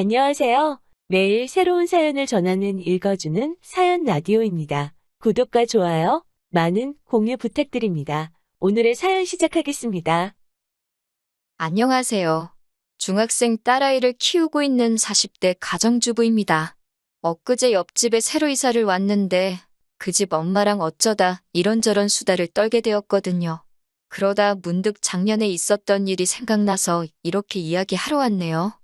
안녕하세요. 매일 새로운 사연을 전하는 읽어주는 사연 라디오입니다. 구독과 좋아요, 많은 공유 부탁드립니다. 오늘의 사연 시작하겠습니다. 안녕하세요. 중학생 딸아이를 키우고 있는 40대 가정주부입니다. 엊그제 옆집에 새로 이사를 왔는데 그 집 엄마랑 어쩌다 이런저런 수다를 떨게 되었거든요. 그러다 문득 작년에 있었던 일이 생각나서 이렇게 이야기하러 왔네요.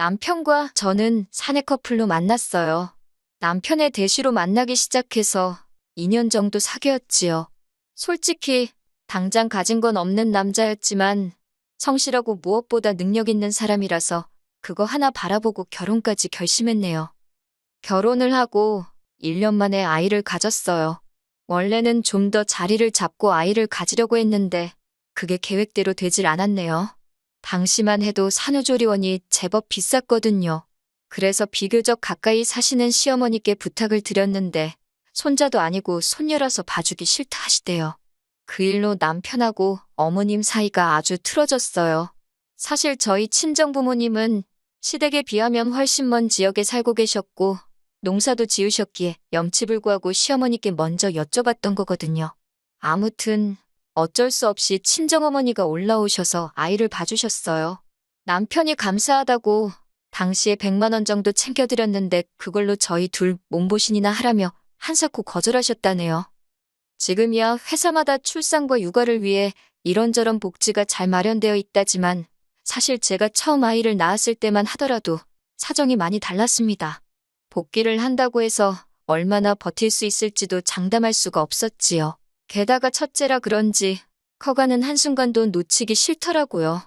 남편과 저는 사내 커플로 만났어요. 남편의 대시로 만나기 시작해서 2년 정도 사귀었지요. 솔직히 당장 가진 건 없는 남자였지만 성실하고 무엇보다 능력 있는 사람이라서 그거 하나 바라보고 결혼까지 결심했네요. 결혼을 하고 1년 만에 아이를 가졌어요. 원래는 좀 더 자리를 잡고 아이를 가지려고 했는데 그게 계획대로 되질 않았네요. 당시만 해도 산후조리원이 제법 비쌌거든요. 그래서 비교적 가까이 사시는 시어머니께 부탁을 드렸는데 손자도 아니고 손녀라서 봐주기 싫다 하시대요. 그 일로 남편하고 어머님 사이가 아주 틀어졌어요. 사실 저희 친정부모님은 시댁에 비하면 훨씬 먼 지역에 살고 계셨고 농사도 지으셨기에 염치불구하고 시어머니께 먼저 여쭤봤던 거거든요. 아무튼 어쩔 수 없이 친정어머니가 올라오셔서 아이를 봐주셨어요. 남편이 감사하다고 당시에 100만 원 정도 챙겨드렸는데 그걸로 저희 둘 몸보신이나 하라며 한사코 거절하셨다네요. 지금이야 회사마다 출산과 육아를 위해 이런저런 복지가 잘 마련되어 있다지만 사실 제가 처음 아이를 낳았을 때만 하더라도 사정이 많이 달랐습니다. 복귀를 한다고 해서 얼마나 버틸 수 있을지도 장담할 수가 없었지요. 게다가 첫째라 그런지 커가는 한순간도 놓치기 싫더라고요.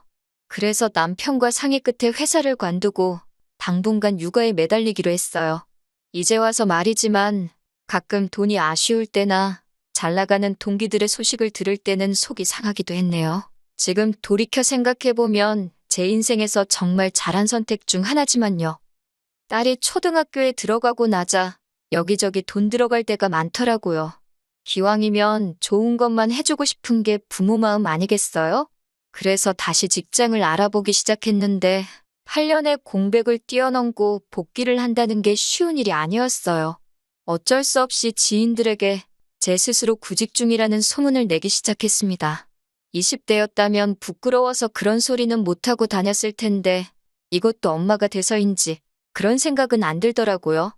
그래서 남편과 상의 끝에 회사를 관두고 당분간 육아에 매달리기로 했어요. 이제 와서 말이지만 가끔 돈이 아쉬울 때나 잘 나가는 동기들의 소식을 들을 때는 속이 상하기도 했네요. 지금 돌이켜 생각해보면 제 인생에서 정말 잘한 선택 중 하나지만요. 딸이 초등학교에 들어가고 나자 여기저기 돈 들어갈 때가 많더라고요. 기왕이면 좋은 것만 해주고 싶은 게 부모 마음 아니겠어요? 그래서 다시 직장을 알아보기 시작했는데 8년의 공백을 뛰어넘고 복귀를 한다는 게 쉬운 일이 아니었어요. 어쩔 수 없이 지인들에게 제 스스로 구직 중이라는 소문을 내기 시작했습니다. 20대였다면 부끄러워서 그런 소리는 못하고 다녔을 텐데 이것도 엄마가 돼서인지 그런 생각은 안 들더라고요.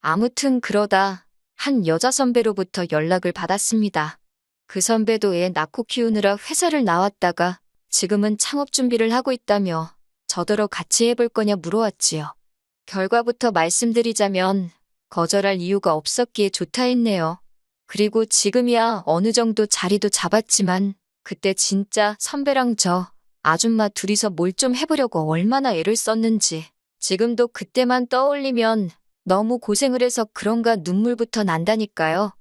아무튼 그러다 한 여자 선배로부터 연락을 받았습니다. 그 선배도 애 낳고 키우느라 회사를 나왔다가 지금은 창업 준비를 하고 있다며 저더러 같이 해볼 거냐 물어왔지요. 결과부터 말씀드리자면 거절할 이유가 없었기에 좋다 했네요. 그리고 지금이야 어느 정도 자리도 잡았지만 그때 진짜 선배랑 저 아줌마 둘이서 뭘 좀 해보려고 얼마나 애를 썼는지 지금도 그때만 떠올리면 너무 고생을 해서 그런가 눈물부터 난다니까요.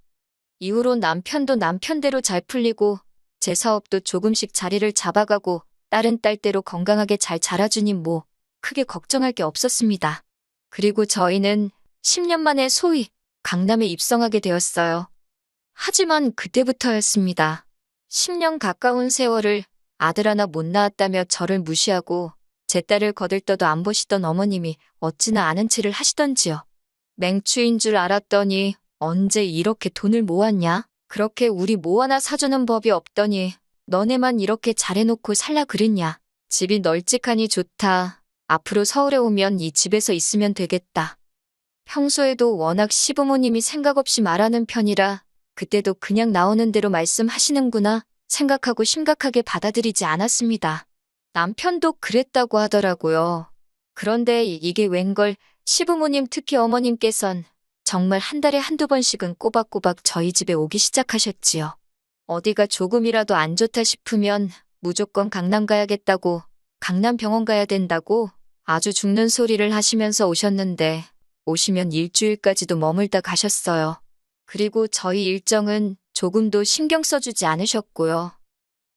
이후로 남편도 남편대로 잘 풀리고 제 사업도 조금씩 자리를 잡아가고 다른 딸대로 건강하게 잘 자라주니 뭐 크게 걱정할 게 없었습니다. 그리고 저희는 10년 만에 소위 강남에 입성하게 되었어요. 하지만 그때부터였습니다. 10년 가까운 세월을 아들 하나 못 낳았다며 저를 무시하고 제 딸을 거들떠도 안 보시던 어머님이 어찌나 아는 체를 하시던지요. 맹추인 줄 알았더니 언제 이렇게 돈을 모았냐? 그렇게 우리 뭐 하나 사주는 법이 없더니 너네만 이렇게 잘해놓고 살라 그랬냐? 집이 널찍하니 좋다. 앞으로 서울에 오면 이 집에서 있으면 되겠다. 평소에도 워낙 시부모님이 생각 없이 말하는 편이라 그때도 그냥 나오는 대로 말씀하시는구나 생각하고 심각하게 받아들이지 않았습니다. 남편도 그랬다고 하더라고요. 그런데 이게 웬걸 시부모님 특히 어머님께선 정말 한 달에 한두 번씩은 꼬박꼬박 저희 집에 오기 시작하셨지요. 어디가 조금이라도 안 좋다 싶으면 무조건 강남 가야겠다고, 강남 병원 가야 된다고 아주 죽는 소리를 하시면서 오셨는데 오시면 일주일까지도 머물다 가셨어요. 그리고 저희 일정은 조금도 신경 써주지 않으셨고요.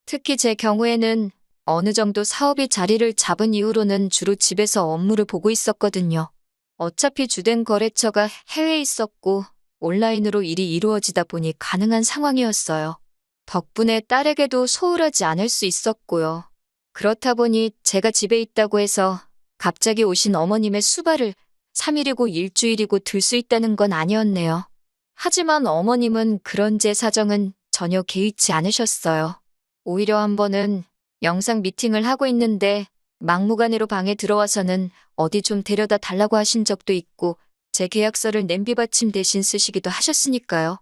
특히 제 경우에는 어느 정도 사업이 자리를 잡은 이후로는 주로 집에서 업무를 보고 있었거든요. 어차피 주된 거래처가 해외에 있었고 온라인으로 일이 이루어지다 보니 가능한 상황이었어요. 덕분에 딸에게도 소홀하지 않을 수 있었고요. 그렇다 보니 제가 집에 있다고 해서 갑자기 오신 어머님의 수발을 3일이고 일주일이고 들 수 있다는 건 아니었네요. 하지만 어머님은 그런 제 사정은 전혀 개의치 않으셨어요. 오히려 한 번은 영상 미팅을 하고 있는데 막무가내로 방에 들어와서는 어디 좀 데려다 달라고 하신 적도 있고 제 계약서를 냄비 받침 대신 쓰시기도 하셨으니까요.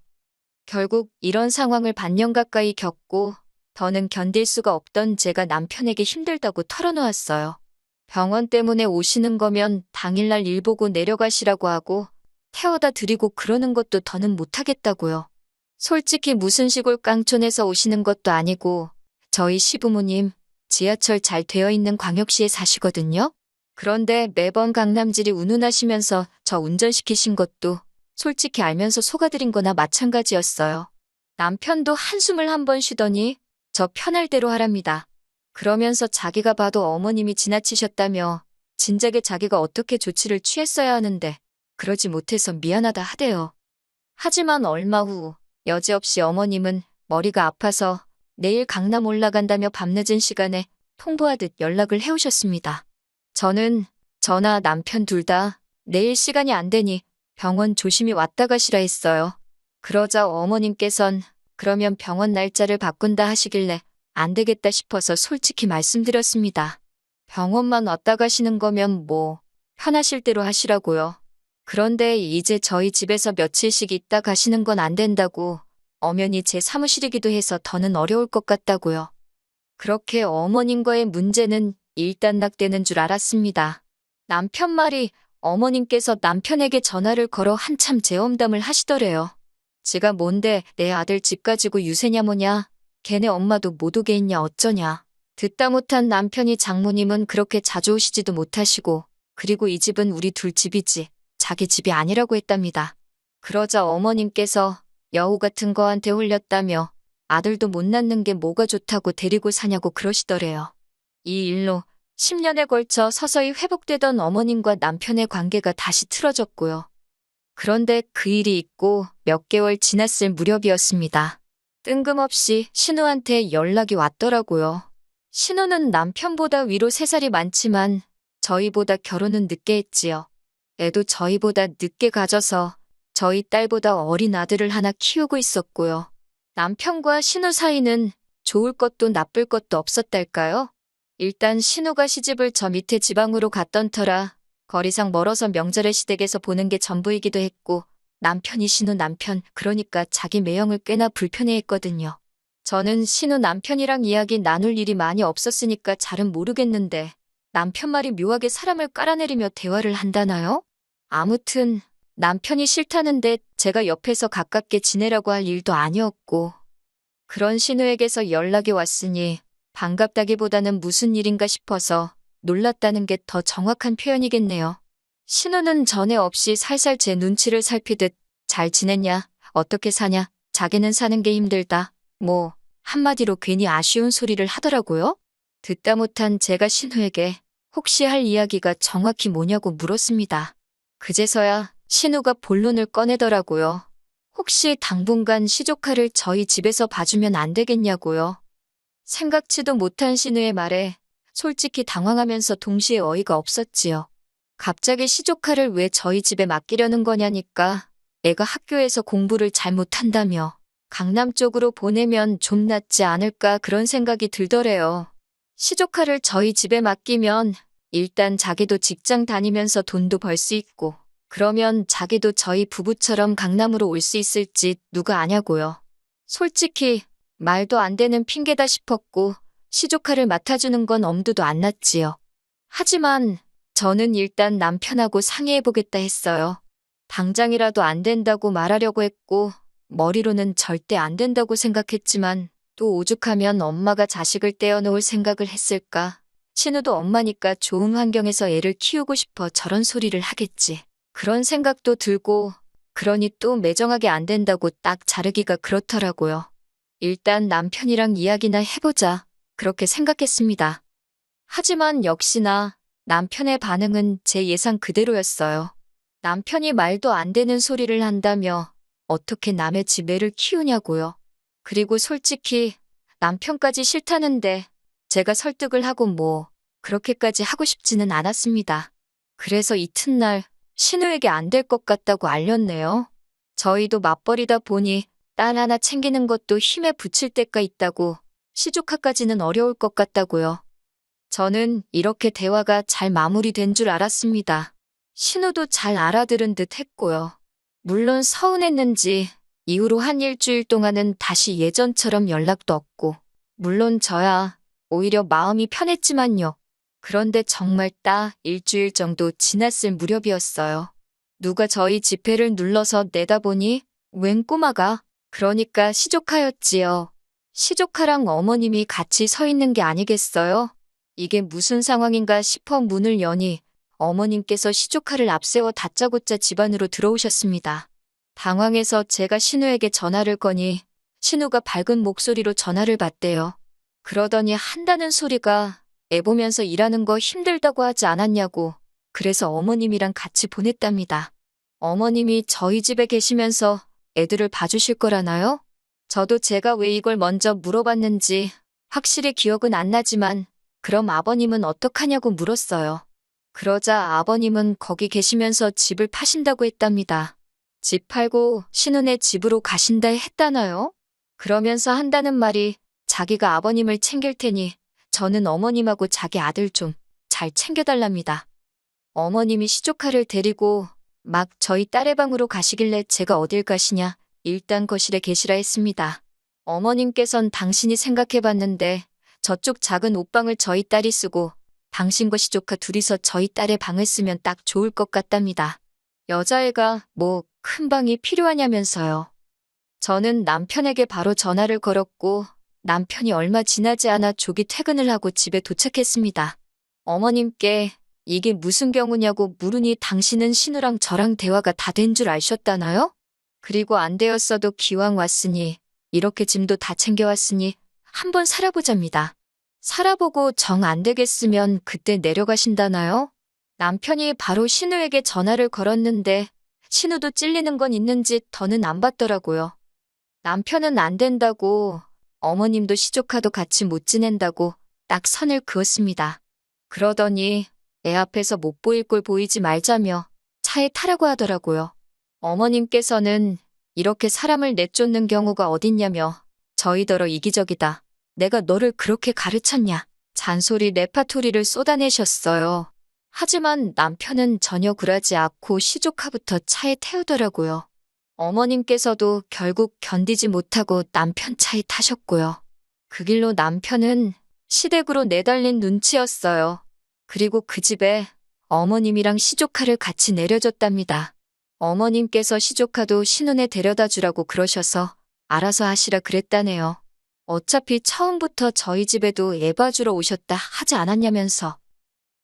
결국 이런 상황을 반년 가까이 겪고 더는 견딜 수가 없던 제가 남편에게 힘들다고 털어놓았어요. 병원 때문에 오시는 거면 당일날 일 보고 내려가시라고 하고 태워다 드리고 그러는 것도 더는 못하겠다고요. 솔직히 무슨 시골 깡촌에서 오시는 것도 아니고 저희 시부모님 지하철 잘 되어 있는 광역시에 사시거든요. 그런데 매번 강남질이 운운하시면서 저 운전시키신 것도 솔직히 알면서 속아드린 거나 마찬가지였어요. 남편도 한숨을 한 번 쉬더니 저 편할 대로 하랍니다. 그러면서 자기가 봐도 어머님이 지나치셨다며 진작에 자기가 어떻게 조치를 취했어야 하는데 그러지 못해서 미안하다 하대요. 하지만 얼마 후 여지없이 어머님은 머리가 아파서 내일 강남 올라간다며 밤늦은 시간에 통보하듯 연락을 해오셨습니다. 저는 저나 남편 둘 다 내일 시간이 안 되니 병원 조심히 왔다 가시라 했어요. 그러자 어머님께선 그러면 병원 날짜를 바꾼다 하시길래 안 되겠다 싶어서 솔직히 말씀드렸습니다. 병원만 왔다 가시는 거면 뭐 편하실 대로 하시라고요. 그런데 이제 저희 집에서 며칠씩 있다 가시는 건 안 된다고 엄연히 제 사무실이기도 해서 더는 어려울 것 같다고요. 그렇게 어머님과의 문제는 일단락되는 줄 알았습니다. 남편 말이 어머님께서 남편에게 전화를 걸어 한참 재험담을 하시더래요. 지가 뭔데 내 아들 집 가지고 유세냐 뭐냐 걔네 엄마도 못 오게 있냐 어쩌냐. 듣다 못한 남편이 장모님은 그렇게 자주 오시지도 못하시고 그리고 이 집은 우리 둘 집이지 자기 집이 아니라고 했답니다. 그러자 어머님께서 여우 같은 거한테 홀렸다며 아들도 못 낳는 게 뭐가 좋다고 데리고 사냐고 그러시더래요. 이 일로 10년에 걸쳐 서서히 회복되던 어머님과 남편의 관계가 다시 틀어졌고요. 그런데 그 일이 있고 몇 개월 지났을 무렵이었습니다. 뜬금없이 신우한테 연락이 왔더라고요. 신우는 남편보다 위로 3살이 많지만 저희보다 결혼은 늦게 했지요. 애도 저희보다 늦게 가져서 저희 딸보다 어린 아들을 하나 키우고 있었고요. 남편과 신우 사이는 좋을 것도 나쁠 것도 없었달까요? 일단 신우가 시집을 저 밑에 지방으로 갔던 터라 거리상 멀어서 명절에 시댁에서 보는 게 전부이기도 했고 남편이 신우 남편 그러니까 자기 매형을 꽤나 불편해했거든요. 저는 신우 남편이랑 이야기 나눌 일이 많이 없었으니까 잘은 모르겠는데 남편 말이 묘하게 사람을 깔아내리며 대화를 한다나요? 아무튼 남편이 싫다는데 제가 옆에서 가깝게 지내라고 할 일도 아니었고 그런 신우에게서 연락이 왔으니 반갑다기보다는 무슨 일인가 싶어서 놀랐다는 게 더 정확한 표현이겠네요. 신우는 전에 없이 살살 제 눈치를 살피듯 잘 지냈냐, 어떻게 사냐, 자기는 사는 게 힘들다, 뭐 한마디로 괜히 아쉬운 소리를 하더라고요. 듣다 못한 제가 신우에게 혹시 할 이야기가 정확히 뭐냐고 물었습니다. 그제서야 신우가 본론을 꺼내더라고요. 혹시 당분간 시조카를 저희 집에서 봐주면 안 되겠냐고요. 생각지도 못한 신우의 말에 솔직히 당황하면서 동시에 어이가 없었지요. 갑자기 시조카를 왜 저희 집에 맡기려는 거냐니까 애가 학교에서 공부를 잘 못한다며 강남 쪽으로 보내면 좀 낫지 않을까 그런 생각이 들더래요. 시조카를 저희 집에 맡기면 일단 자기도 직장 다니면서 돈도 벌 수 있고 그러면 자기도 저희 부부처럼 강남으로 올 수 있을지 누가 아냐고요. 솔직히 말도 안 되는 핑계다 싶었고 시조카를 맡아주는 건 엄두도 안 났지요. 하지만 저는 일단 남편하고 상의해보겠다 했어요. 당장이라도 안 된다고 말하려고 했고 머리로는 절대 안 된다고 생각했지만 또 오죽하면 엄마가 자식을 떼어놓을 생각을 했을까. 신우도 엄마니까 좋은 환경에서 애를 키우고 싶어 저런 소리를 하겠지. 그런 생각도 들고 그러니 또 매정하게 안 된다고 딱 자르기가 그렇더라고요. 일단 남편이랑 이야기나 해보자. 그렇게 생각했습니다. 하지만 역시나 남편의 반응은 제 예상 그대로였어요. 남편이 말도 안 되는 소리를 한다며 어떻게 남의 집 애를 키우냐고요. 그리고 솔직히 남편까지 싫다는데 제가 설득을 하고 뭐 그렇게까지 하고 싶지는 않았습니다. 그래서 이튿날 신우에게 안 될 것 같다고 알렸네요. 저희도 맞벌이다 보니 딸 하나 챙기는 것도 힘에 부칠 때가 있다고 시조카까지는 어려울 것 같다고요. 저는 이렇게 대화가 잘 마무리된 줄 알았습니다. 신우도 잘 알아들은 듯 했고요. 물론 서운했는지 이후로 한 일주일 동안은 다시 예전처럼 연락도 없고, 물론 저야 오히려 마음이 편했지만요. 그런데 정말 딱 일주일 정도 지났을 무렵이었어요. 누가 저희 지폐를 눌러서 내다보니 웬 꼬마가 그러니까 시조카였지요. 시조카랑 어머님이 같이 서 있는 게 아니겠어요? 이게 무슨 상황인가 싶어 문을 여니 어머님께서 시조카를 앞세워 다짜고짜 집 안으로 들어오셨습니다. 당황해서 제가 신우에게 전화를 거니 신우가 밝은 목소리로 전화를 받대요. 그러더니 한다는 소리가 애 보면서 일하는 거 힘들다고 하지 않았냐고 그래서 어머님이랑 같이 보냈답니다. 어머님이 저희 집에 계시면서 애들을 봐주실 거라나요? 저도 제가 왜 이걸 먼저 물어봤는지 확실히 기억은 안 나지만 그럼 아버님은 어떡하냐고 물었어요. 그러자 아버님은 거기 계시면서 집을 파신다고 했답니다. 집 팔고 신혼의 집으로 가신다 했다나요? 그러면서 한다는 말이 자기가 아버님을 챙길 테니 저는 어머님하고 자기 아들 좀 잘 챙겨달랍니다. 어머님이 시조카를 데리고 막 저희 딸의 방으로 가시길래 제가 어딜 가시냐 일단 거실에 계시라 했습니다. 어머님께선 당신이 생각해봤는데 저쪽 작은 옷방을 저희 딸이 쓰고 당신과 시조카 둘이서 저희 딸의 방을 쓰면 딱 좋을 것 같답니다. 여자애가 뭐 큰 방이 필요하냐면서요. 저는 남편에게 바로 전화를 걸었고 남편이 얼마 지나지 않아 조기 퇴근을 하고 집에 도착했습니다. 어머님께 이게 무슨 경우냐고 물으니 당신은 신우랑 저랑 대화가 다 된 줄 아셨다나요? 그리고 안 되었어도 기왕 왔으니 이렇게 짐도 다 챙겨왔으니 한번 살아보자입니다. 살아보고 정 안 되겠으면 그때 내려가신다나요? 남편이 바로 신우에게 전화를 걸었는데 신우도 찔리는 건 있는지 더는 안 받더라고요. 남편은 안 된다고 어머님도 시조카도 같이 못 지낸다고 딱 선을 그었습니다. 그러더니 애 앞에서 못 보일 걸 보이지 말자며 차에 타라고 하더라고요. 어머님께서는 이렇게 사람을 내쫓는 경우가 어딨냐며 저희더러 이기적이다. 내가 너를 그렇게 가르쳤냐. 잔소리 레파토리를 쏟아내셨어요. 하지만 남편은 전혀 굴하지 않고 시조카부터 차에 태우더라고요. 어머님께서도 결국 견디지 못하고 남편 차에 타셨고요. 그 길로 남편은 시댁으로 내달린 눈치였어요. 그리고 그 집에 어머님이랑 시조카를 같이 내려줬답니다. 어머님께서 시조카도 신혼에 데려다 주라고 그러셔서 알아서 하시라 그랬다네요. 어차피 처음부터 저희 집에도 애 봐주러 오셨다 하지 않았냐면서.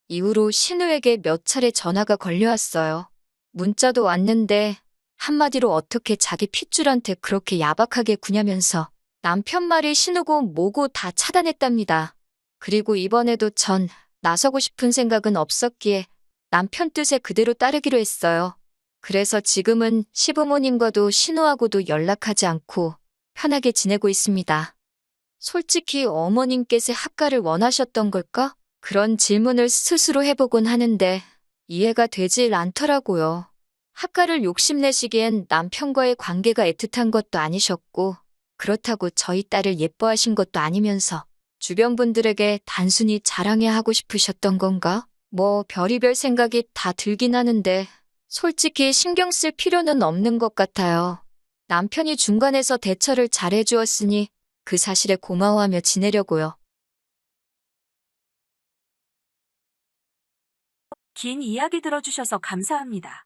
이후로 신우에게 몇 차례 전화가 걸려왔어요. 문자도 왔는데 한마디로 어떻게 자기 핏줄한테 그렇게 야박하게 구냐면서 남편 말이 신우고 뭐고 다 차단했답니다. 그리고 이번에도 전 나서고 싶은 생각은 없었기에 남편 뜻에 그대로 따르기로 했어요. 그래서 지금은 시부모님과도 신우하고도 연락하지 않고 편하게 지내고 있습니다. 솔직히 어머님께서 합가를 원하셨던 걸까? 그런 질문을 스스로 해보곤 하는데 이해가 되질 않더라고요. 합가를 욕심내시기엔 남편과의 관계가 애틋한 것도 아니셨고 그렇다고 저희 딸을 예뻐하신 것도 아니면서 주변 분들에게 단순히 자랑해 하고 싶으셨던 건가? 뭐 별의별 생각이 다 들긴 하는데 솔직히 신경 쓸 필요는 없는 것 같아요. 남편이 중간에서 대처를 잘해 주었으니 그 사실에 고마워하며 지내려고요. 긴 이야기 들어주셔서 감사합니다.